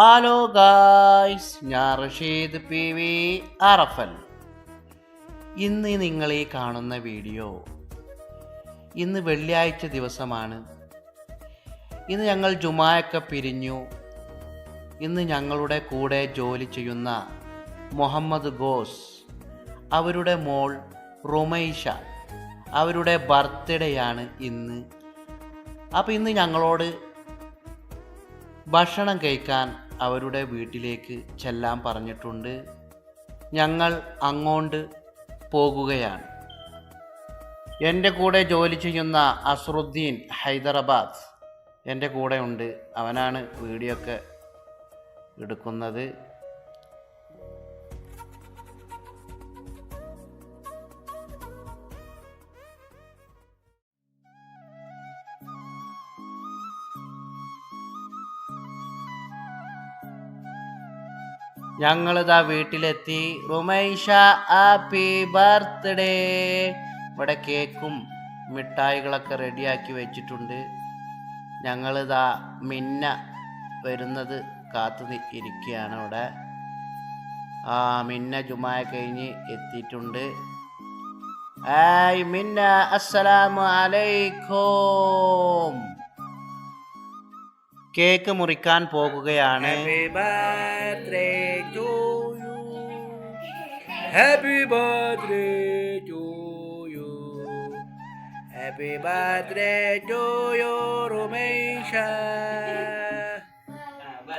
Hello guys ഞാൻ Rasheed P. V. അറഫൽ ഇന്ന് നിങ്ങൾ ഈ കാണുന്ന വീഡിയോ ഇന്ന് വെള്ളിയാഴ്ച ദിവസമാണ്. ഇന്ന് ഞങ്ങൾ ജുമായൊക്കെ പിരിഞ്ഞു. ഇന്ന് ഞങ്ങളുടെ കൂടെ ജോലി ചെയ്യുന്ന മുഹമ്മദ് ഗോസ് അവരുടെ മോൾ റുമൈഷ അവരുടെ ബർത്ത്ഡേ ആണ് ഇന്ന്. അപ്പോൾ ഇന്ന് ഞങ്ങളോട് ഭക്ഷണം കഴിക്കാൻ അവരുടെ വീട്ടിലേക്ക് ചെല്ലാൻ പറഞ്ഞിട്ടുണ്ട്. ഞങ്ങൾ അങ്ങോട്ട് പോകുകയാണ്. എന്റെ കൂടെ ജോലി ചെയ്യുന്ന അസറുദ്ദീൻ ഹൈദരാബാദ് എന്റെ കൂടെ ഉണ്ട്. അവനാണ് വീഡിയോ ഒക്കെ എടുക്കുന്നത്. ഞങ്ങളിതാ വീട്ടിലെത്തി. Rumaisha happy birthday. ഇവിടെ കേക്കും മിഠായികളൊക്കെ റെഡിയാക്കി വെച്ചിട്ടുണ്ട്. ഞങ്ങളിതാ മിന്ന വരുന്നത് കാത്തു ഇരിക്കുകയാണ് ഇവിടെ ആ മിന്ന ജുമായ കഴിഞ്ഞ് എത്തിയിട്ടുണ്ട്. ആയ് മിന്ന അസ്സലാമു അലൈക്കും. കേക്ക് മുറിക്കാൻ പോകുകയാണ് Happy birthday to you. Happy birthday to you.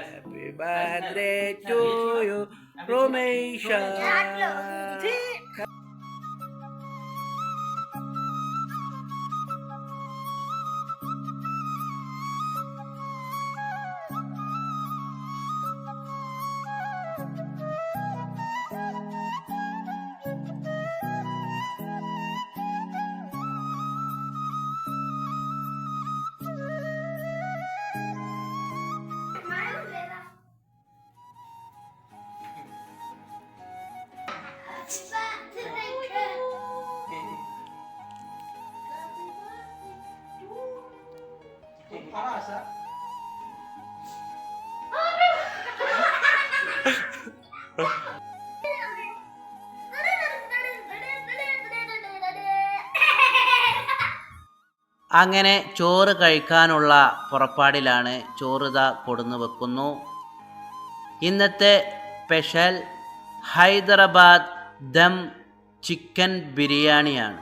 Happy birthday to you, Romesha. Romesha. അങ്ങനെ ചോറ് കഴിക്കാനുള്ള പുറപ്പാടിലാണ് ചോറ് ഇതാ കൊടുന്നു വെക്കുന്നു ഇന്നത്തെ സ്പെഷ്യൽ ഹൈദരാബാദ് ദം ചിക്കൻ ബിരിയാണിയാണ്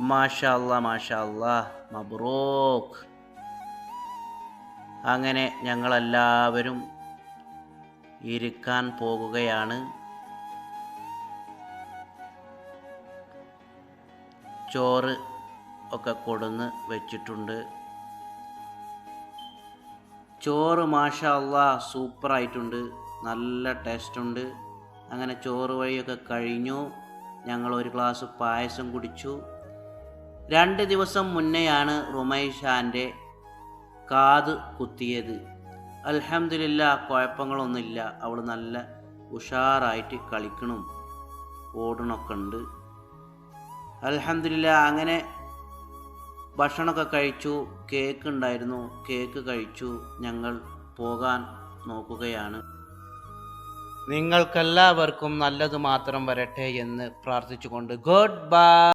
മാഷാ അല്ലാ മാഷാ അല്ലാ മബ്രൂക്ക്. അങ്ങനെ ഞങ്ങളെല്ലാവരും ഇരിക്കാൻ പോകുകയാണ്. ചോറ് ഒക്കെ കൊടുന്ന് വെച്ചിട്ടുണ്ട്. ചോറ് മാഷാ അല്ലാ സൂപ്പറായിട്ടുണ്ട് നല്ല ടേസ്റ്റുണ്ട് അങ്ങനെ ചോറ് വഴിയൊക്കെ കഴിഞ്ഞു. ഞങ്ങൾ ഒരു ഗ്ലാസ് പായസം കുടിച്ചു. രണ്ട് ദിവസം മുന്നെയാണ് റുമൈഷാന്റെ കാത് കുത്തിയത്. അലഹമില്ല കുഴപ്പങ്ങളൊന്നുമില്ല. അവൾ നല്ല ഉഷാറായിട്ട് കളിക്കണം. ഓടണമൊക്കെ ഉണ്ട്. അലഹമില്ല അങ്ങനെ ഭക്ഷണമൊക്കെ കഴിച്ചു. കേക്ക് ഉണ്ടായിരുന്നു. കേക്ക് കഴിച്ചു. ഞങ്ങൾ പോകാൻ നോക്കുകയാണ്. നിങ്ങൾക്കെല്ലാവർക്കും നല്ലത് മാത്രം വരട്ടെ എന്ന് പ്രാർത്ഥിച്ചുകൊണ്ട് ഗുഡ് ബൈ